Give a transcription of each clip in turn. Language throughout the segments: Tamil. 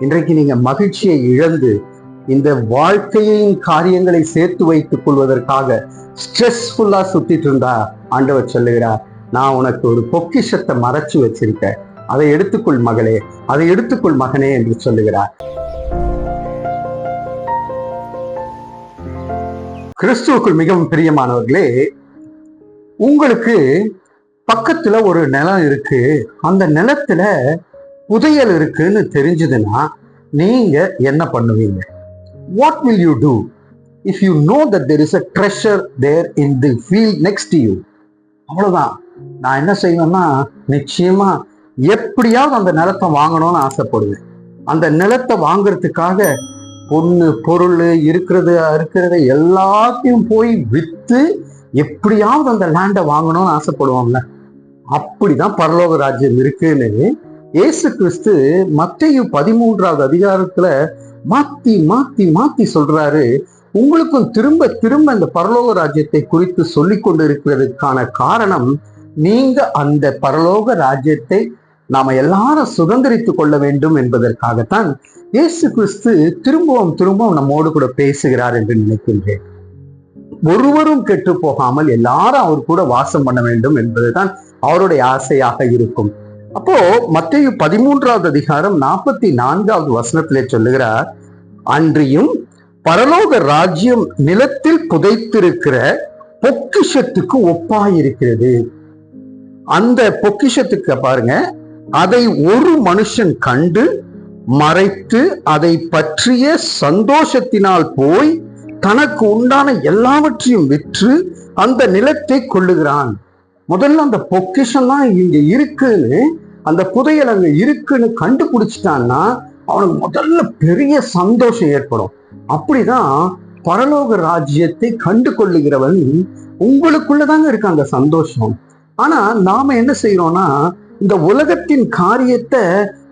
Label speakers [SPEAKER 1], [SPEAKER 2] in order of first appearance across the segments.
[SPEAKER 1] இன்றைக்கு நீங்க மகிழ்ச்சியை இழந்து இந்த வாழ்க்கையின் காரியங்களை சேர்த்து வைத்துக் கொள்வதற்காக ஸ்ட்ரெஸ்ஃபுல்லா சுத்திட்டு இருந்தா ஆண்டவர் சொல்லுகிறார் நான் உனக்கு ஒரு பொக்கிஷத்தை மறைச்சு வச்சிருக்கேன். அதை எடுத்துக்கொள் மகளே அதை எடுத்துக்கொள் மகனே என்று சொல்லுகிறார். கிறிஸ்துவுக்குள் மிகவும் பிரியமானவர்களே உங்களுக்கு பக்கத்துல ஒரு நிலம் இருக்கு. அந்த நிலத்துல புதையல் இருக்குன்னு தெரிஞ்சதுன்னா நீங்க என்ன பண்ணுவீங்க? What will you do if you know that there is a treasure there in the field next you அவ்வளோதான் நான் என்ன செய்வேன்னா நிச்சயமா எப்படியாவது அந்த நிலத்தை வாங்கணும்னு ஆசைப்படுவேன். அந்த நிலத்தை வாங்குறதுக்காக பொண்ணு பொருள் இருக்கிறது இருக்கிறது எல்லாத்தையும் போய் விற்று எப்படியாவது அந்த லேண்டை வாங்கணும்னு ஆசைப்படுவாங்கல்ல அப்படிதான் பரலோக ராஜ்யம் இருக்குன்னு இயேசு கிறிஸ்து மத்தையு பதிமூன்றாவது அதிகாரத்துல மாத்தி மாத்தி மாத்தி சொல்றாரு. உங்களுக்கும் திரும்ப திரும்ப இந்த பரலோக ராஜ்யத்தை குறித்து சொல்லிக் கொண்டு இருக்கிறதுக்கான காரணம் நீங்க அந்த பரலோக ராஜ்யத்தை நாம எல்லாரும் சுதந்திரித்துக் கொள்ள வேண்டும் என்பதற்காகத்தான் இயேசு கிறிஸ்து திரும்பவும் திரும்பவும் நம்மோடு கூட பேசுகிறார் என்று நினைக்கின்றேன். ஒருவரும் கெட்டு போகாமல் எல்லாரும் அவர் கூட வாசம் பண்ண வேண்டும் என்பதுதான் அவருடைய ஆசையாக இருக்கும். அப்போ மத்திய பதிமூன்றாவது அதிகாரம் நாற்பத்தி நான்காவது வசனத்திலே சொல்லுகிறார் அன்றியும் பரலோக ராஜ்யம் நிலத்தில் புதைத்திருக்கிற பொக்கிஷத்துக்கு ஒப்பாயிருக்கிறது. அந்த பொக்கிஷத்துக்கு பாருங்க அதை ஒரு மனுஷன் கண்டு மறைத்து அதை பற்றிய சந்தோஷத்தினால் போய் தனக்கு உண்டான எல்லாவற்றையும் விற்று அந்த நிலத்தை கொள்ளுகிறான் முதல்ல அந்த பொக்கிஷம் தான் இங்க இருக்குன்னு அந்த புதையல் அங்க இருக்குன்னு கண்டுபிடிச்சிட்டான்னா அவனுக்கு முதல்ல பெரிய சந்தோஷம் ஏற்படும். அப்படிதான் பரலோக ராஜ்யத்தை கண்டு கொள்ளுகிறவன் உங்களுக்குள்ளதாங்க இருக்கு அந்த சந்தோஷம். ஆனா நாம என்ன செய்யறோம்னா இந்த உலகத்தின் காரியத்தை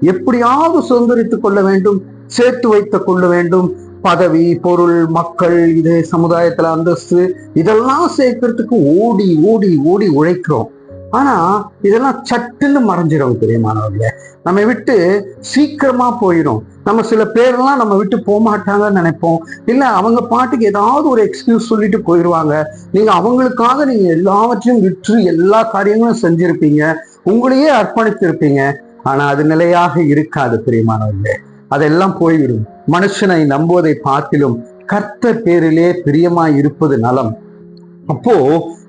[SPEAKER 1] எப்படியாவது சுதந்திரித்துக் கொள்ள வேண்டும் சேர்த்து வைத்துக் கொள்ள வேண்டும். பதவி பொருள் மக்கள் இது சமுதாயத்துல அந்தஸ்து இதெல்லாம் சேர்க்கறதுக்கு ஓடி ஓடி ஓடி உழைக்கிறோம். ஆனா இதெல்லாம் சட்டுன்னு மறைஞ்சிடும் பிரியமானவர்களே நம்ம விட்டு சீக்கிரமா போயிடும். நம்ம சில பேர்லாம் நம்ம விட்டு போக மாட்டாங்கன்னு நினைப்போம். இல்ல அவங்க பாட்டுக்கு ஏதாவது ஒரு எக்ஸ்கியூஸ் சொல்லிட்டு போயிடுவாங்க நீங்க அவங்களுக்காக நீங்க எல்லாவற்றையும் விற்று எல்லா காரியங்களும் செஞ்சிருப்பீங்க. உங்களையே அர்ப்பணித்திருப்பீங்க. ஆனா அது நிலையாக இருக்காது பிரியமானவர்களே அதெல்லாம் போய்விடும். மனுஷனை நம்புவதை பார்த்திலும் கர்த்த பேரிலே பிரியமாய் இருப்பது நலம். அப்போ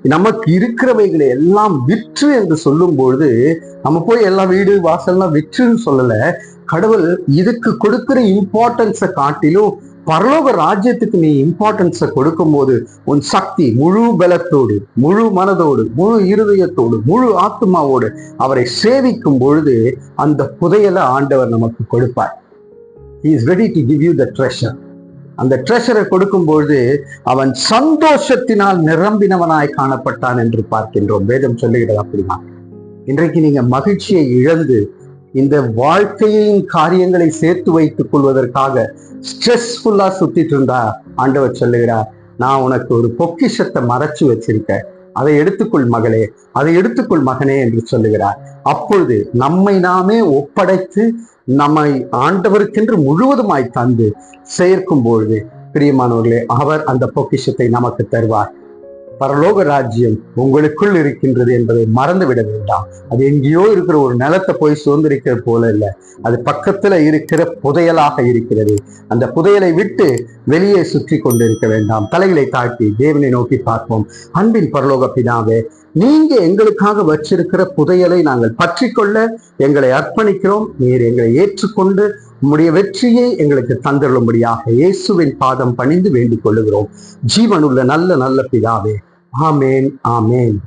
[SPEAKER 1] நமக்கு இருக்கிறவைகளை எல்லாம் விற்று என்று சொல்லும் பொழுது நம்ம போய் எல்லா வீடு வாசல்லாம் விற்றுன்னு சொல்லல கடவுள் இதுக்கு கொடுக்கிற இம்பார்ட்டன்ஸை காட்டிலும் பரலோக ராஜ்யத்துக்கு நீ இம்பார்ட்டன்ஸை கொடுக்கும்போது உன் சக்தி முழு பலத்தோடு முழு மனதோடு முழு இருதயத்தோடு முழு ஆத்மாவோடு அவரை சேவிக்கும் பொழுது அந்த புதையலை ஆண்டவர் நமக்கு கொடுப்பார். Is is to to give you the அந்த ட்ரெஷரை கொடுக்கும்பொழுது அவன் சந்தோஷத்தினால் நிரம்பினவனாய் காணப்பட்டான் என்று பார்க்கின்றோம். வேதம் சொல்லுகிறது அப்படிமா இன்றைக்கு நீங்க மகிழ்ச்சியை இழந்து இந்த வாழ்க்கையின் காரியங்களை சேர்த்து வைத்துக் கொள்வதற்காக ஸ்ட்ரெஸ்ஃபுல்லா சுத்திட்டு இருந்தா ஆண்டவர் சொல்லுகிறார் நான் உனக்கு ஒரு பொக்கிஷத்தை மறைச்சு வச்சிருக்கேன். அதை எடுத்துக்கொள் மகளே அதை எடுத்துக்கொள் மகனே என்று சொல்லுகிறார். அப்பொழுது நம்மை நாமே ஒப்படைத்து நம்மை ஆண்டவருக்கென்று முழுவதுமாய் தந்து சேர்க்கும் பொழுது பிரியமானவர்களே அவர் அந்த பொக்கிஷத்தை நமக்கு தருவார். பரலோக ராஜ்யம் உங்களுக்குள் இருக்கின்றது என்பதை மறந்து விட வேண்டாம். அது எங்கேயோ இருக்கிற ஒரு நிலத்தை போய் சுதந்திரிக்கிற போல இல்லை. அது பக்கத்துல இருக்கிற புதையலாக இருக்கிறது. அந்த புதையலை விட்டு வெளியே சுற்றி கொண்டிருக்க வேண்டாம். தலைகளை தாழ்த்தி தேவனை நோக்கி பார்ப்போம். அன்பின் பரலோக பிதாவே நீங்க எங்களுக்காக வச்சிருக்கிற புதையலை நாங்கள் பற்றி கொள்ள எங்களை அர்ப்பணிக்கிறோம். நீர் எங்களை ஏற்றுக்கொண்டு உம்முடைய வெற்றியை எங்களுக்கு தந்துள்ளும்படியாக இயேசுவின் பாதம் பணிந்து வேண்டிக் கொள்ளுகிறோம். ஜீவனுள்ள நல்ல நல்ல பிதாவே ஆமேன் ஆமேன்